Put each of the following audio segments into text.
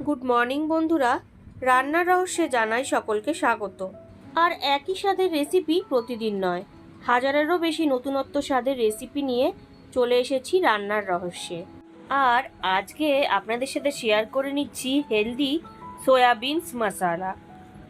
Good morning, বন্ধুরা। রান্নার রহস্যে জানাই সকলকে স্বাগত। আর একই স্বাদের রেসিপি প্রতিদিন নয়, হাজারেরও বেশি নতুনত্ব স্বাদের রেসিপি নিয়ে চলে এসেছি রান্নার রহস্যে। আর আজকে আপনাদের সাথে শেয়ার করে নিচ্ছি হেলদি সয়াবিনস মশালা।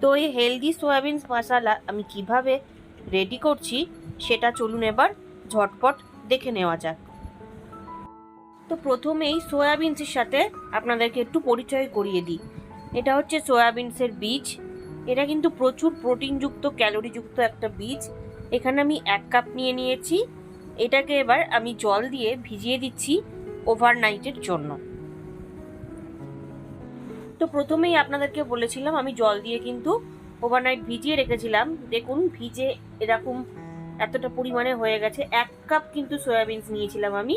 তো এই হেলদি সয়াবিনস মশালা আমি কীভাবে রেডি করছি, সেটা চলুন এবার ঝটপট দেখে নেওয়া যাক। তো প্রথমেই সয়াবিনসের সাথে আপনাদেরকে একটু পরিচয় করিয়ে দিই। এটা হচ্ছে সয়াবিনসের বীজ। এটা কিন্তু প্রচুর প্রোটিনযুক্ত, ক্যালোরিযুক্ত একটা বীজ। এখানে আমি এক কাপ নিয়ে নিয়েছি। এটাকে এবার আমি জল দিয়ে ভিজিয়ে দিচ্ছি ওভারনাইটের জন্য। তো প্রথমেই আপনাদেরকে বলেছিলাম, আমি জল দিয়ে কিন্তু ওভারনাইট ভিজিয়ে রেখেছিলাম। দেখুন, ভিজে এরকম এতটা পরিমাণে হয়ে গেছে। এক কাপ কিন্তু সয়াবিনস নিয়েছিলাম আমি।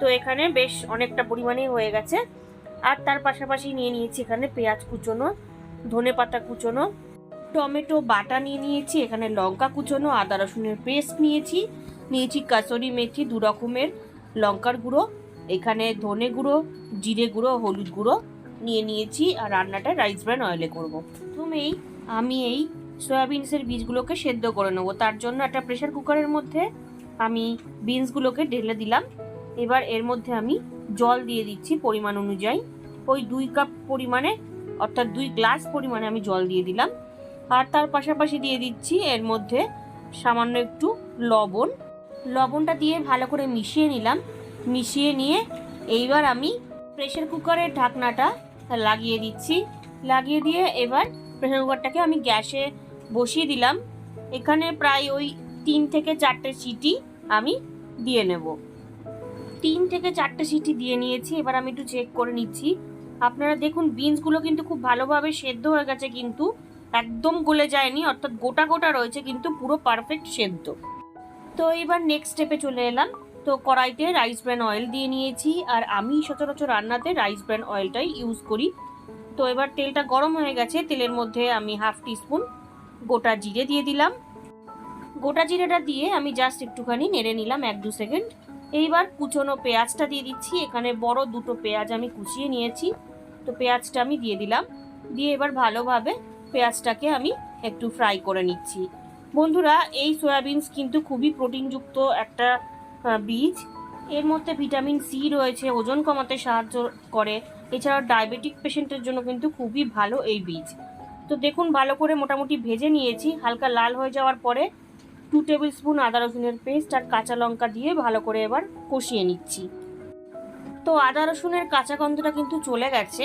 তো এখানে বেশ অনেকটা পরিমাণে হয়ে গেছে। আর তার পাশাপাশি নিয়ে নিয়েছি এখানে পেঁয়াজ কুচোনো, ধনে পাতা কুচোনো, টমেটো বাটা নিয়ে নিয়েছি, এখানে লঙ্কা কুচোনো, আদা রসুনের পেস্ট নিয়েছি নিয়েছি কাসরি মেথি দু রকমের, লঙ্কার গুঁড়ো, এখানে ধনে গুঁড়ো, জিরে গুঁড়ো, হলুদ গুঁড়ো নিয়ে নিয়েছি আর রান্নাটা রাইস ব্র্যান অয়েলে করব। প্রথমেই আমি এই সয়াবিনসের বীজগুলোকে সেদ্ধ করে নেব। তার জন্য একটা প্রেশার কুকারের মধ্যে আমি বিনসগুলোকে ঢেলে দিলাম। এবার এর মধ্যে আমি জল দিয়ে দিচ্ছি পরিমাণ অনুযায়ী। ওই দুই কাপ পরিমাণে, অর্থাৎ দুই গ্লাস পরিমাণে আমি জল দিয়ে দিলাম। আর তার পাশাপাশি দিয়ে দিচ্ছি এর মধ্যে সামান্য একটু লবণ। লবণটা দিয়ে ভালো করে মিশিয়ে নিলাম। মিশিয়ে নিয়ে এইবার আমি প্রেশার কুকারের ঢাকনাটা লাগিয়ে দিচ্ছি। লাগিয়ে দিয়ে এবার প্রেশার কুকারটাকে আমি গ্যাসে বসিয়ে দিলাম। এখানে প্রায় ওই তিন থেকে চারটে সিটি আমি দিয়ে নেব। তিন থেকে চারটে সিটি দিয়ে নিয়েছি, এবার আমি একটু চেক করে নিচ্ছি। আপনারা দেখুন বিনসগুলো কিন্তু খুব ভালোভাবে সেদ্ধ হয়ে গেছে কিন্তু, একদম গলে যায়নি, অর্থাৎ গোটা গোটা রয়েছে কিন্তু পুরো পারফেক্ট সেদ্ধ। তো এবার নেক্সট স্টেপে চলে এলাম। তো কড়াইতে রাইস ব্র্যান অয়েল দিয়ে নিয়েছি, আর আমি সচরাচর রান্নাতে রাইস ব্র্যান অয়েলটাই ইউজ করি। তো এবার তেলটা গরম হয়ে গেছে, তেলের মধ্যে আমি হাফ টিস্পুন গোটা জিরে দিয়ে দিলাম। গোটা জিরেটা দিয়ে আমি জাস্ট একটুখানি নেড়ে নিলাম এক দু সেকেন্ড। এইবার কুচনো পেঁয়াজটা দিয়ে দিচ্ছি। এখানে বড় দুটো পেঁয়াজ আমি কুচিয়ে নিয়েছি। তো পেঁয়াজটা আমি দিয়ে দিলাম। দিয়ে এবার ভালোভাবে পেঁয়াজটাকে আমি একটু ফ্রাই করে নিচ্ছি। বন্ধুরা, এই সয়াবিনস কিন্তু খুবই প্রোটিনযুক্ত একটা বীজ। এর মধ্যে ভিটামিন সি রয়েছে, ওজন কমাতে সাহায্য করে। এছাড়াও ডায়াবেটিক পেশেন্টের জন্য কিন্তু খুবই ভালো এই বীজ। তো দেখুন, ভালো করে মোটামুটি ভেজে নিয়েছি। হালকা লাল হয়ে যাওয়ার পরে টু টেবিল স্পুন আদা রসুনের পেস্ট আর কাঁচা লঙ্কা দিয়ে ভালো করে এবার কষিয়ে নিচ্ছি। তো আদা রসুনের কাঁচা গন্ধটা কিন্তু চলে গেছে।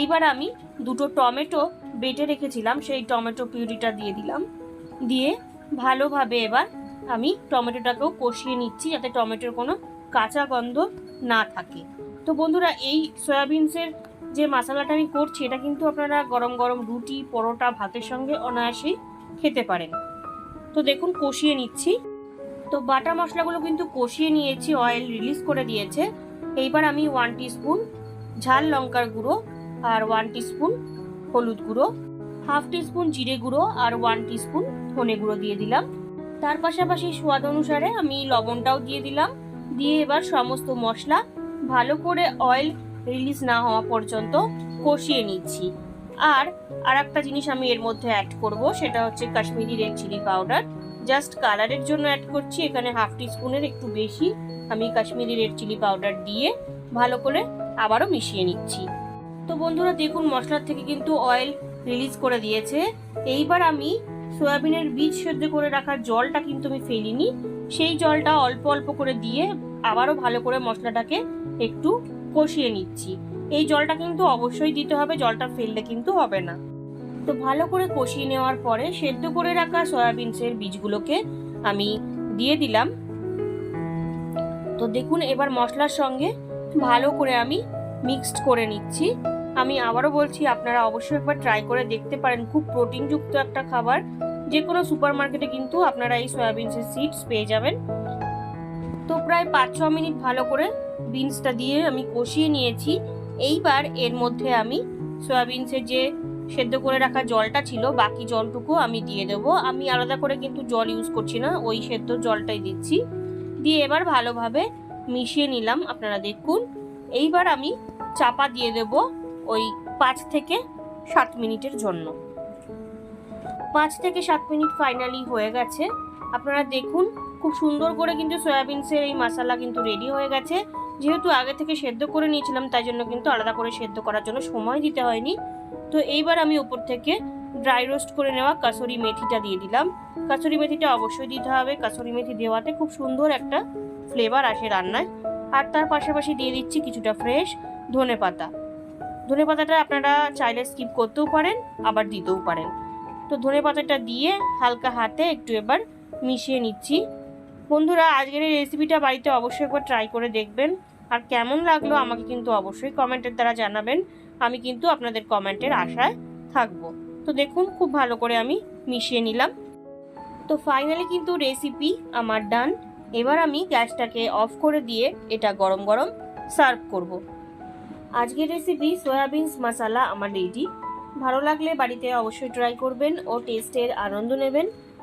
এইবার আমি দুটো টমেটো বেটে রেখেছিলাম, সেই টমেটো পিউরিটা দিয়ে দিলাম। দিয়ে ভালোভাবে এবার আমি টমেটোটাকেও কষিয়ে নিচ্ছি যাতে টমেটোর কোনো কাঁচা গন্ধ না থাকে। তো বন্ধুরা, এই সয়াবিনসের যে মশলাটা আমি করছি, এটা কিন্তু আপনারা গরম গরম রুটি, পরোটা, ভাতের সঙ্গে অনায়াসেই খেতে পারেন। তো দেখুন, কষিয়ে নিচ্ছি। তো বাটা মশলাগুলো কিন্তু কষিয়ে নিয়েছি অয়েল রিলিজ করে দিয়েছে। এইবার আমি ওয়ান স্পুন ঝাল লঙ্কার গুঁড়ো আর ওয়ান স্পুন হলুদ গুঁড়ো হাফ স্পুন জিরে গুঁড়ো আর ওয়ান স্পুন ধনে গুঁড়ো দিয়ে দিলাম। তার পাশাপাশি স্বাদ অনুসারে আমি লবণটাও দিয়ে দিলাম। দিয়ে এবার সমস্ত মশলা ভালো করে অয়েল রিলিজ না হওয়া পর্যন্ত কষিয়ে নিচ্ছি। আর আর একটা জিনিস আমি এর মধ্যে অ্যাড করব, সেটা হচ্ছে Kashmiri red chilli powder just কালারের জন্য অ্যাড করছি, এখানে হাফ টি স্পুনের একটু বেশি আমি কাশ্মীরি রেড চিলি পাউডার দিয়ে ভালো করে আবারও মিশিয়ে নিচ্ছি। তো বন্ধুরা, দেখুন মশলার থেকে কিন্তু অয়েল রিলিজ করে দিয়েছে। এইবার আমি সয়াবিনের বীজ সেদ্ধ করে রাখার জলটা কিন্তু আমি ফেলিনি। সেই জলটা অল্প অল্প করে দিয়ে আবারও ভালো করে মশলাটাকে একটু কষিয়ে নিচ্ছি। এই জলটা কিন্তু অবশ্যই দিতে হবে, জলটা ফেললে কিন্তু হবে না। তো ভালো করে কষিয়ে নেওয়ার পরে সেদ্ধ করে রাখা সয়াবিনসের বীজগুলোকে আমি দিয়ে দিলাম। তো দেখুন, এবার মশলার সঙ্গে ভালো করে আমি মিক্সড করে নিচ্ছি। আমি আবারও বলছি, আপনারা অবশ্যই একবার ট্রাই করে দেখতে পারেন, খুব প্রোটিনযুক্ত একটা খাবার। যে কোনো সুপার মার্কেটে কিন্তু আপনারা এই সয়াবিনসের সিডস পেয়ে যাবেন। তো প্রায় পাঁচ ছ মিনিট ভালো করে বিনসটা দিয়ে আমি কষিয়ে নিয়েছি। এইবার এর মধ্যে আমি সয়াবিনসের যে সেদ্ধ করে রাখা জলটা ছিল, বাকি জলটুকু আমি দিয়ে দেবো। আমি আলাদা করে কিন্তু জল ইউজ করছি না, ওই সেদ্ধ জলটাই দিচ্ছি। দিয়ে এবার ভালোভাবে মিশিয়ে নিলাম, আপনারা দেখুন। এইবার আমি চাপা দিয়ে দেব ওই পাঁচ থেকে সাত মিনিটের জন্য। পাঁচ থেকে সাত মিনিট ফাইনালি হয়ে গেছে। আপনারা দেখুন, খুব সুন্দর করে কিন্তু সয়াবিনসের এই মশলা কিন্তু রেডি হয়ে গেছে। যেহেতু আগে থেকে সেদ্ধ করে নিয়েছিলাম, তাই জন্য কিন্তু আলাদা করে সেদ্ধ করার জন্য সময় দিতে হয়নি। তো এইবার আমি উপর থেকে ড্রাই রোস্ট করে নেওয়া কাসুরি মেথিটা দিয়ে দিলাম। কাসুরি মেথিটা অবশ্যই দিতে হবে। কাসুরি মেথি দেওয়াতে খুব সুন্দর একটা ফ্লেভার আসে রান্নায়। আর তার পাশাপাশি দিয়ে দিচ্ছি কিছুটা ফ্রেশ ধনে পাতা। ধনে পাতাটা আপনারা চাইলে স্কিপ করতেও পারেন, আবার দিতেও পারেন। তো ধনে পাতাটা দিয়ে হালকা হাতে একটু এবার মিশিয়ে নিচ্ছি। বন্ধুরা, আজকের এই রেসিপিটা বাড়িতে অবশ্যই একবার ট্রাই করে দেখবেন। আর কেমন লাগল আমাকে কিন্তু অবশ্যই কমেন্টের দ্বারা জানাবেন। আমি কিন্তু আপনাদের কমেন্টের আশায় থাকব। তো দেখুন, খুব ভালো করে আমি মিশিয়ে নিলাম। তো ফাইনালি কিন্তু রেসিপি আমার ডান এবার আমি গ্যাসটাকে অফ করে দিয়ে এটা গরম গরম সার্ভ করব। আজকের রেসিপি সয়াবিনস মশালা আমার রেডি ভালো লাগলে বাড়িতে অবশ্যই ট্রাই করবেন ও টেস্টের আনন্দ নেবেন।